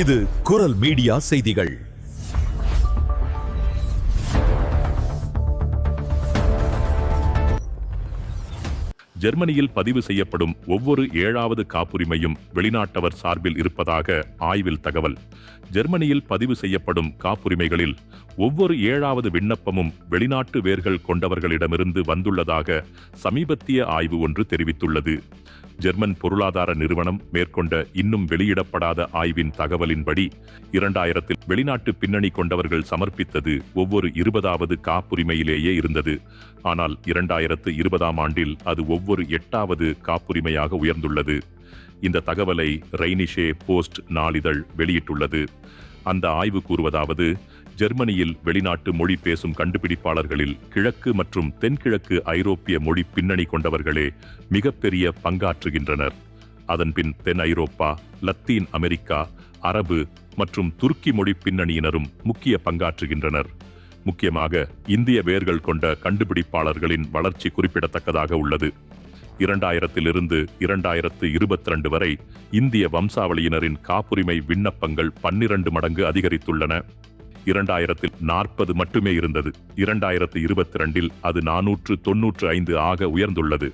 இது குரல் மீடியா செய்திகள். ஜெர்மனியில் பதிவு செய்யப்படும் ஒவ்வொரு ஏழாவது காப்புரிமையும் வெளிநாட்டவர் சார்பில் இருப்பதாக ஆய்வில் தகவல். ஜெர்மனியில் பதிவு செய்யப்படும் காப்புரிமைகளில் ஒவ்வொரு ஏழாவது விண்ணப்பமும் வெளிநாட்டு வேர்கள் கொண்டவர்களிடமிருந்து வந்துள்ளதாக சமீபத்திய ஆய்வு ஒன்று தெரிவித்துள்ளது. ஜெர்மன் பொருளாதார நிறுவனம் மேற்கொண்ட இன்னும் வெளியிடப்படாத ஆய்வின் தகவலின்படி இரண்டாயிரத்தில் வெளிநாட்டு பின்னணி கொண்டவர்கள் சமர்ப்பித்தது ஒவ்வொரு இருபதாவது காப்புரிமையிலேயே இருந்தது. ஆனால் இரண்டாயிரத்து இருபதாம் ஆண்டில் அது ஒவ்வொரு எட்டாவது காப்புரிமையாக உயர்ந்துள்ளது. இந்த தகவலை ரெய்னிஷே போஸ்ட் நாளிதழ் வெளியிட்டுள்ளது. அந்த ஆய்வு கூறுவதாவது ஜெர்மனியில் வெளிநாட்டு மொழி பேசும் கண்டுபிடிப்பாளர்களில் கிழக்கு மற்றும் தென்கிழக்கு ஐரோப்பிய மொழி பின்னணி கொண்டவர்களே மிகப்பெரிய பங்காற்றுகின்றனர். அதன்பின் தென் ஐரோப்பா லத்தீன் அமெரிக்கா அரபு மற்றும் துருக்கி மொழி பின்னணியினரும் முக்கிய பங்காற்றுகின்றனர். முக்கியமாக இந்திய வேர்கள் கொண்ட கண்டுபிடிப்பாளர்களின் வளர்ச்சி குறிப்பிடத்தக்கதாக உள்ளது. இரண்டாயிரத்திலிருந்து இரண்டாயிரத்து இருபத்தி ரெண்டு வரை இந்திய வம்சாவளியினரின் காப்புரிமை விண்ணப்பங்கள் பன்னிரண்டு மடங்கு அதிகரித்துள்ளன. இரண்டாயிரத்தில் நாற்பது மட்டுமே இருந்தது. இரண்டாயிரத்து இருபத்தி ரெண்டில் அது நானூற்று தொன்னூற்று ஐந்து ஆக உயர்ந்துள்ளது.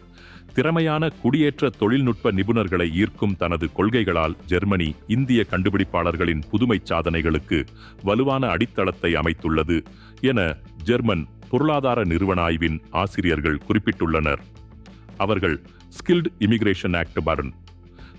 திறமையான குடியேற்ற தொழில்நுட்ப நிபுணர்களை ஈர்க்கும் தனது கொள்கைகளால் ஜெர்மனி இந்திய கண்டுபிடிப்பாளர்களின் புதுமை சாதனைகளுக்கு வலுவான அடித்தளத்தை அமைத்துள்ளது என ஜெர்மன் பொருளாதார நிறுவன ஆய்வின் ஆசிரியர்கள் குறிப்பிட்டுள்ளனர். அவர்கள் ஸ்கில்ட் இமிகிரேஷன் ஆக்ட் பர்ன்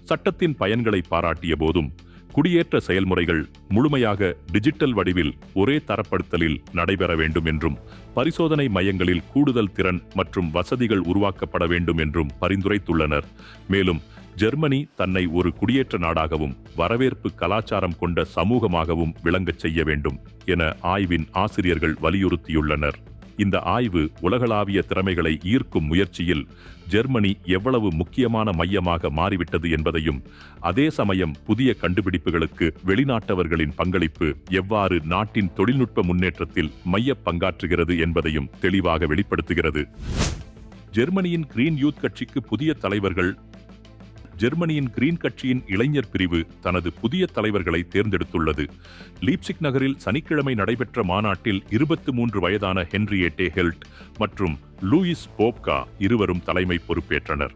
சட்டத்தின் பயன்களை பாராட்டிய போதும் குடியேற்ற செயல்முறைகள் முழுமையாக டிஜிட்டல் வடிவில் ஒரே தரப்படுத்தலில் நடைபெற வேண்டும் என்றும் பரிசோதனை மையங்களில் கூடுதல் திறன் மற்றும் வசதிகள் உருவாக்கப்பட வேண்டும் என்றும் பரிந்துரைத்துள்ளனர். மேலும் ஜெர்மனி தன்னை ஒரு குடியேற்ற நாடாகவும் வரவேற்பு கலாச்சாரம் கொண்ட சமூகமாகவும் விளங்கச் செய்ய வேண்டும் என ஆய்வின் ஆசிரியர்கள் வலியுறுத்தியுள்ளனர். இந்த ஆய்வு உலகளாவிய திறமைகளை ஈர்க்கும் முயற்சியில் ஜெர்மனி எவ்வளவு முக்கியமான மையமாக மாறிவிட்டது என்பதையும் அதே சமயம் புதிய கண்டுபிடிப்புகளுக்கு வெளிநாட்டவர்களின் பங்களிப்பு எவ்வாறு நாட்டின் தொழில்நுட்ப முன்னேற்றத்தில் மைய பங்காற்றுகிறது என்பதையும் தெளிவாக வெளிப்படுத்துகிறது. ஜெர்மனியின் கிரீன் யூத் கட்சிக்கு புதிய தலைவர்கள் ஜெர்மனியின் கிரீன் கட்சியின் இளைஞர் பிரிவு தனது புதிய தலைவர்களை தேர்ந்தெடுத்துள்ளது. லீப்சிக் நகரில் சனிக்கிழமை நடைபெற்ற மாநாட்டில் இருபத்து மூன்று வயதான ஹென்ரியேட்டே ஹெல்ட் மற்றும் லூயிஸ் போப்கா இருவரும் தலைமை பொறுப்பேற்றனர்.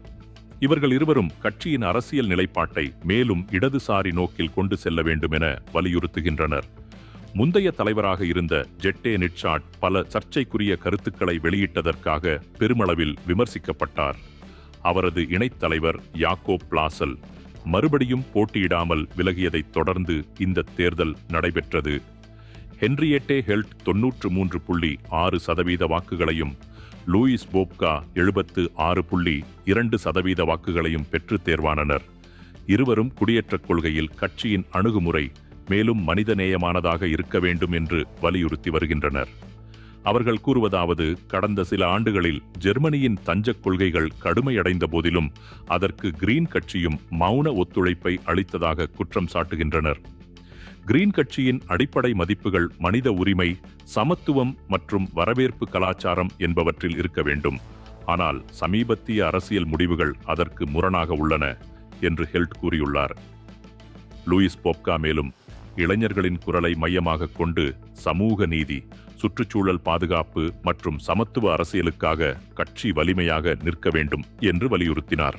இவர்கள் இருவரும் கட்சியின் அரசியல் நிலைப்பாட்டை மேலும் இடதுசாரி நோக்கில் கொண்டு செல்ல வேண்டும் என வலியுறுத்துகின்றனர். முந்தைய தலைவராக இருந்த ஜெட்டே நிட்ஷாட் பல சர்ச்சைக்குரிய கருத்துக்களை வெளியிட்டதற்காக பெருமளவில் விமர்சிக்கப்பட்டார். அவரது இணைத்தலைவர் யாக்கோ பிளாசல் மறுபடியும் போட்டியிடாமல் விலகியதைத் தொடர்ந்து இந்த தேர்தல் நடைபெற்றது. ஹென்ரியேட்டே ஹெல்ட் தொன்னூற்று மூன்று புள்ளி ஆறு சதவீத வாக்குகளையும் லூயிஸ் போப்கா எழுபத்து ஆறு புள்ளி இரண்டு சதவீத வாக்குகளையும் பெற்று தேர்வானனர். இருவரும் குடியேற்றக் கொள்கையில் கட்சியின் அணுகுமுறை மேலும் மனிதநேயமானதாக இருக்க வேண்டும் என்று வலியுறுத்தி வருகின்றனர். அவர்கள் கூறுவதாவது கடந்த சில ஆண்டுகளில் ஜெர்மனியின் தஞ்சக் கொள்கைகள் கடுமையடைந்த போதிலும் அதற்கு கிரீன் கட்சியும் மௌன ஒத்துழைப்பை அளித்ததாக குற்றம் சாட்டுகின்றனர். கிரீன் கட்சியின் அடிப்படை மதிப்புகள் மனித உரிமை சமத்துவம் மற்றும் வரவேற்பு கலாச்சாரம் என்பவற்றில் இருக்க வேண்டும். ஆனால் சமீபத்திய அரசியல் முடிவுகள் அதற்கு முரணாக உள்ளன என்று ஹெல்ட் கூறியுள்ளார். லூயிஸ் போப்கா மேலும் இளைஞர்களின் குரலை மையமாக கொண்டு சமூக நீதி சுற்றுச்சூழல் பாதுகாப்பு மற்றும் சமத்துவ அரசியலுக்காக கட்சி வலிமையாக நிற்க வேண்டும் என்று வலியுறுத்தினார்.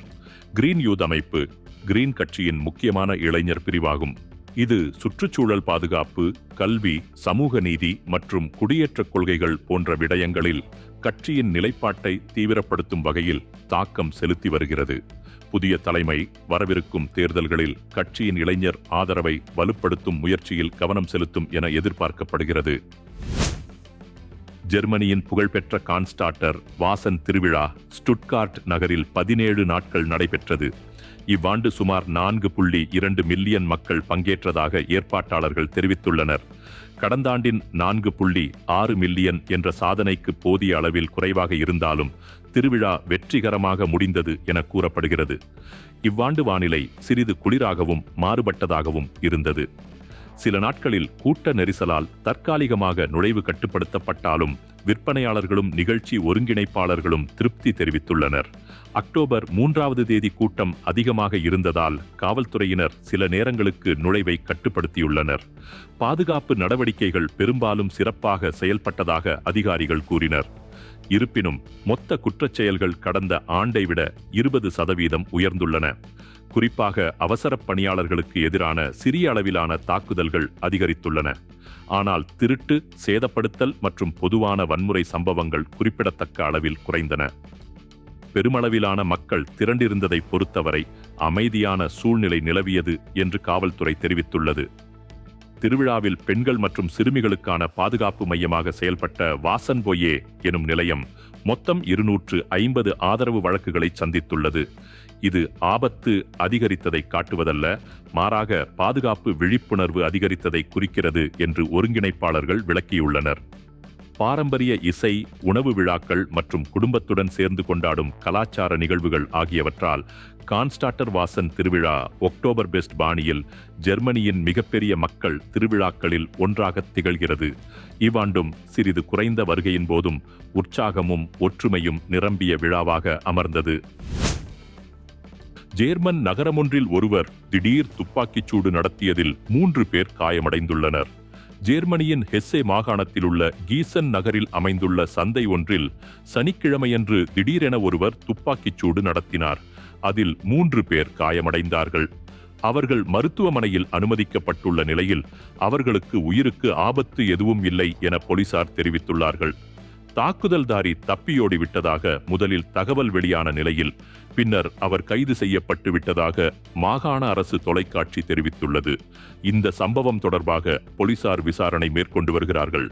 கிரீன் யூத் அமைப்பு கிரீன் கட்சியின் முக்கியமான இளைஞர் பிரிவாகும். இது சுற்றுச்சூழல் பாதுகாப்பு கல்வி சமூக நீதி மற்றும் குடியேற்றக் கொள்கைகள் போன்ற விடயங்களில் கட்சியின் நிலைப்பாட்டை தீவிரப்படுத்தும் வகையில் தாக்கம் செலுத்தி வருகிறது. புதிய தலைமை வரவிருக்கும் தேர்தல்களில் கட்சியின் இளைஞர் ஆதரவை வலுப்படுத்தும் முயற்சியில் கவனம் செலுத்தும் என எதிர்பார்க்கப்படுகிறது. ஜெர்மனியின் புகழ்பெற்ற கான்ஸ்டாட்டர் வாசன் திருவிழா ஸ்டுட்கார்ட் நகரில் பதினேழு நாட்கள் நடைபெற்றது. இவ்வாண்டு சுமார் நான்கு புள்ளி இரண்டு மில்லியன் மக்கள் பங்கேற்றதாக ஏற்பாட்டாளர்கள் தெரிவித்துள்ளனர். கடந்த ஆண்டின் நான்கு புள்ளி ஆறு மில்லியன் என்ற சாதனைக்கு போதிய அளவில் குறைவாக இருந்தாலும் திருவிழா வெற்றிகரமாக முடிந்தது என கூறப்படுகிறது. இவ்வாண்டு வானிலை சிறிது குளிராகவும் மாறுபட்டதாகவும் இருந்தது. சில நாட்களில் கூட்ட நெரிசலால் தற்காலிகமாக நுழைவு கட்டுப்படுத்தப்பட்டாலும் விற்பனையாளர்களும் நிகழ்ச்சி ஒருங்கிணைப்பாளர்களும் திருப்தி தெரிவித்துள்ளனர். அக்டோபர் மூன்றாவது தேதி கூட்டம் அதிகமாக இருந்ததால் காவல்துறையினர் சில நேரங்களுக்கு நுழைவை கட்டுப்படுத்தியுள்ளனர். பாதுகாப்பு நடவடிக்கைகள் பெரும்பாலும் சிறப்பாக செயல்பட்டதாக அதிகாரிகள் கூறினர். இருப்பினும் மொத்த குற்றச்செயல்கள் கடந்த ஆண்டை விட இருபது சதவீதம் உயர்ந்துள்ளன. குறிப்பாக அவசரப் பணியாளர்களுக்கு எதிரான சிறிய அளவிலான தாக்குதல்கள் அதிகரித்துள்ளன. ஆனால் திருட்டு சேதப்படுத்தல் மற்றும் பொதுவான வன்முறை சம்பவங்கள் குறிப்பிடத்தக்க அளவில் குறைந்தன. பெருமளவிலான மக்கள் திரண்டிருந்ததை பொறுத்தவரை அமைதியான சூழ்நிலை நிலவியது என்று காவல்துறை தெரிவித்துள்ளது. திருவிழாவில் பெண்கள் மற்றும் சிறுமிகளுக்கான பாதுகாப்பு மையமாக செயல்பட்ட வாசன் பொய்யே எனும் நிலையம் மொத்தம் இருநூற்று ஐம்பது ஆதரவு வழக்குகளை சந்தித்துள்ளது. இது ஆபத்து அதிகரித்ததை காட்டுவதல்ல மாறாக பாதுகாப்பு விழிப்புணர்வு அதிகரித்ததை குறிக்கிறது என்று ஒருங்கிணைப்பாளர்கள் விளக்கியுள்ளனர். பாரம்பரிய இசை உணவு விழாக்கள் மற்றும் குடும்பத்துடன் சேர்ந்து கொண்டாடும் கலாச்சார நிகழ்வுகள் ஆகியவற்றால் கான்ஸ்டாட்டர் வாசன் திருவிழா ஒக்டோபர் பெஸ்ட் பாணியில் ஜெர்மனியின் மிகப்பெரிய மக்கள் திருவிழாக்களில் ஒன்றாக திகழ்கிறது. இவ்வாண்டும் சிறிது குறைந்த வருகையின் போதும் உற்சாகமும் ஒற்றுமையும் நிரம்பிய விழாவாக அமர்ந்தது. ஜேர்மன் நகரமொன்றில் ஒருவர் திடீர் துப்பாக்கிச்சூடு நடத்தியதில் மூன்று பேர் காயமடைந்துள்ளனர். ஜேர்மனியின் ஹெஸ்ஸே மாகாணத்தில் உள்ள கீசன் நகரில் அமைந்துள்ள சந்தை ஒன்றில் சனிக்கிழமையன்று திடீரென ஒருவர் துப்பாக்கிச்சூடு நடத்தினார். அதில் மூன்று பேர் காயமடைந்தார்கள். அவர்கள் மருத்துவமனையில் அனுமதிக்கப்பட்டுள்ள நிலையில் அவர்களுக்கு உயிருக்கு ஆபத்து எதுவும் இல்லை என போலீசார் தெரிவித்துள்ளார்கள். தாக்குதல்தாரி தப்பியோடி விட்டதாக முதலில் தகவல் வெளியான நிலையில் பின்னர் அவர் கைது செய்யப்பட்டு விட்டதாக மாகாண அரசு தொலைக்காட்சி தெரிவித்துள்ளது. இந்த சம்பவம் தொடர்பாக போலீசார் விசாரணை மேற்கொண்டு வருகிறார்கள்.